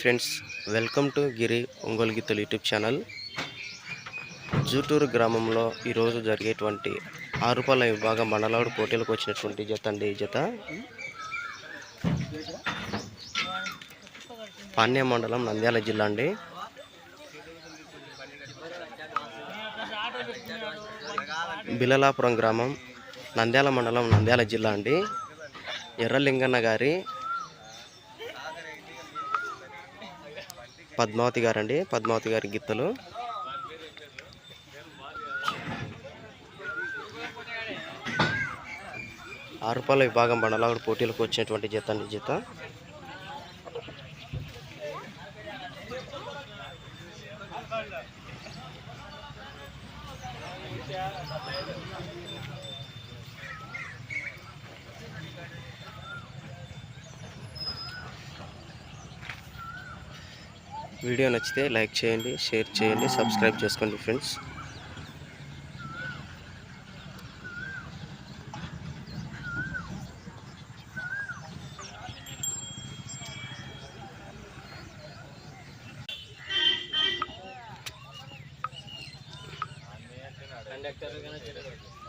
Friends welcome to Giri Ongole గీతలు YouTube channel Juturu గ్రామంలో ఈరోజు జరిగేటువంటి ఆరుపాల విభాగం మండలాడు పోటీలకు వచ్చినటువంటి జత అండి ఈ జత. పాణ్య మండలం నంద్యాల జిల్లా అండి. బిలలాపురం గ్రామం నంద్యాల మండలం నంద్యాల జిల్లా అండి. ఎర్రలింగన్న గారి పద్మావతి గారండి. పద్మావతి గారి గిత్తలు ఆరుపాల విభాగం బండలాగుడు పోటీలకు వచ్చినటువంటి జత అండి ఈ జత. వీడియో నచ్చితే లైక్ చేయండి షేర్ చేయండి సబ్స్క్రైబ్ చేసుకోండి ఫ్రెండ్స్. కండక్టర్